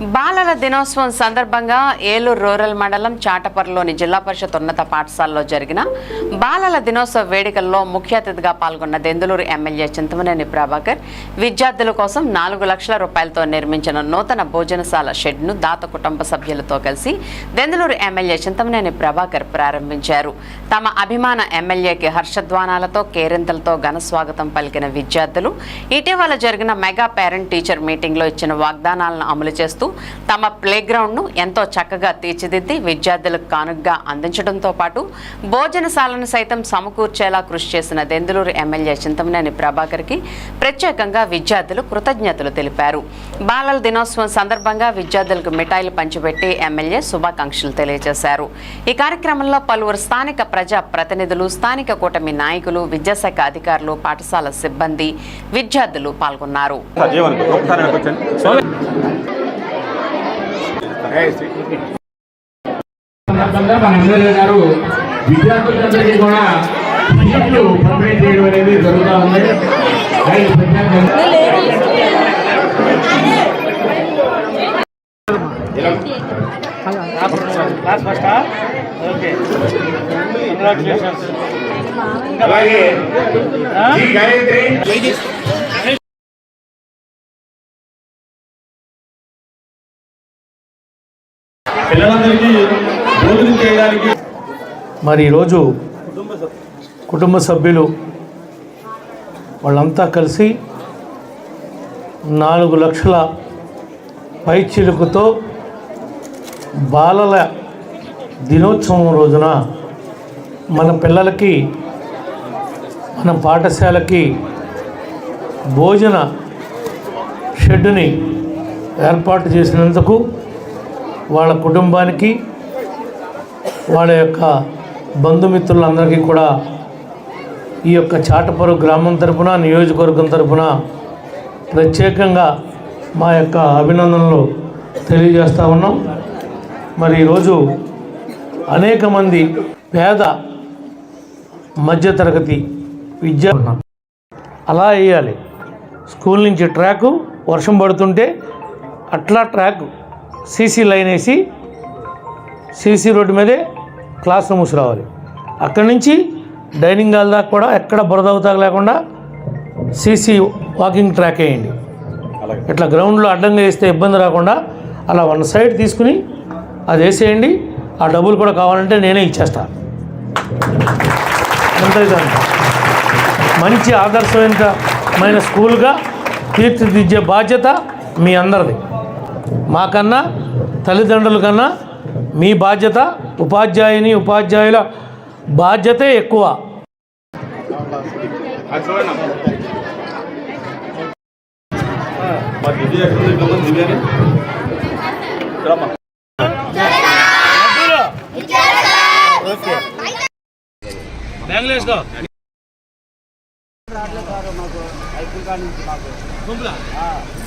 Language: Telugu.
బాలల దినోత్సవం సందర్భంగా ఏలూరు రూరల్ మండలం చాటపర్లోని జిల్లా పరిషత్ ఉన్నత పాఠశాలలో జరిగిన బాలల దినోత్సవ వేడుకల్లో ముఖ్య అతిథిగా పాల్గొన్న దెందులూరు ఎమ్మెల్యే చింతమనేని ప్రభాకర్. విద్యార్థుల కోసం నాలుగు లక్షల రూపాయలతో నిర్మించిన నూతన భోజనశాల షెడ్ను దాత కుటుంబ సభ్యులతో కలిసి దెందులూరు ఎమ్మెల్యే చింతమనేని ప్రభాకర్ ప్రారంభించారు. తమ అభిమాన ఎమ్మెల్యేకి హర్షధ్వానాలతో కేరింతలతో ఘన స్వాగతం పలికిన విద్యార్థులు ఇటీవల జరిగిన మెగా పేరెంట్ టీచర్ మీటింగ్లో ఇచ్చిన వాగ్దానాలను అమలు చేస్తూ తమ ప్లేగ్రౌండ్ను ఎంతో చక్కగా తీర్చిదిద్ది విద్యార్థులకు కానుగ్గా అందించడంతో పాటు భోజనశాలను సైతం సమకూర్చేలా కృషి చేసిన దెందులూరు ఎమ్మెల్యే చింతమనేని ప్రభాకర్కి ప్రత్యేకంగా విద్యార్థులు కృతజ్ఞతలు తెలిపారు. బాలల దినోత్సవం సందర్భంగా విద్యార్థులకు మిఠాయిలు పంచిపెట్టి ఎమ్మెల్యే శుభాకాంక్షలు తెలియజేశారు. ఈ కార్యక్రమంలో పలువురు స్థానిక ప్రజా ప్రతినిధులు స్థానిక కూటమి నాయకులు విద్యాశాఖ అధికారులు పాఠశాల సిబ్బంది విద్యార్థులు పాల్గొన్నారు. సందర్భంగా మన ఎమ్మెల్యే గారు విద్యార్థులందరికీ కూడా టికెట్లు పంపిణీ చేయడం అనేది జరుగుతూ ఉంది అలాగే పిల్లలందరికీ భోజనం చేయడానికి మరి ఈరోజు కుటుంబ సభ్యులు వాళ్ళంతా కలిసి నాలుగు లక్షల పైచిలుకుతో బాలల దినోత్సవం రోజున మన పిల్లలకి మన పాఠశాలకి భోజన షెడ్డుని ఏర్పాటు చేసినందుకు వాళ్ళ కుటుంబానికి వాళ్ళ యొక్క బంధుమిత్రులందరికీ కూడా ఈ యొక్క చాటపరు గ్రామం తరపున నియోజకవర్గం తరపున ప్రత్యేకంగా మా యొక్క అభినందనలు తెలియజేస్తూ ఉన్నాం. మరి ఈరోజు అనేక మంది పేద మధ్యతరగతి విద్య అలా వేయాలి. స్కూల్ నుంచి ట్రాకు వర్షం పడుతుంటే అట్లా ట్రాక్. సీసీ లైన్ వేసి సీసీ రోడ్డు మీదే క్లాస్ రూమ్స్ రావాలి. అక్కడి నుంచి డైనింగ్ హాల్ దాకా కూడా ఎక్కడ బురద అవుతాక లేకుండా సీసీ వాకింగ్ ట్రాక్ వేయండి. ఇట్లా గ్రౌండ్లో అడ్డంగా వేస్తే ఇబ్బంది రాకుండా అలా వన్ సైడ్ తీసుకుని అది వేసేయండి. ఆ డబ్బులు కూడా కావాలంటే నేనే ఇచ్చేస్తా. ఎంత అయితే అంత. మంచి ఆదర్శవంతమైన స్కూల్గా తీర్చిదిద్దే బాధ్యత మీ అందరిది. మాకన్నా తల్లిదండ్రుల కన్నా మీ బాధ్యత ఉపాధ్యాయుని ఉపాధ్యాయుల బాధ్యతే ఎక్కువ. మా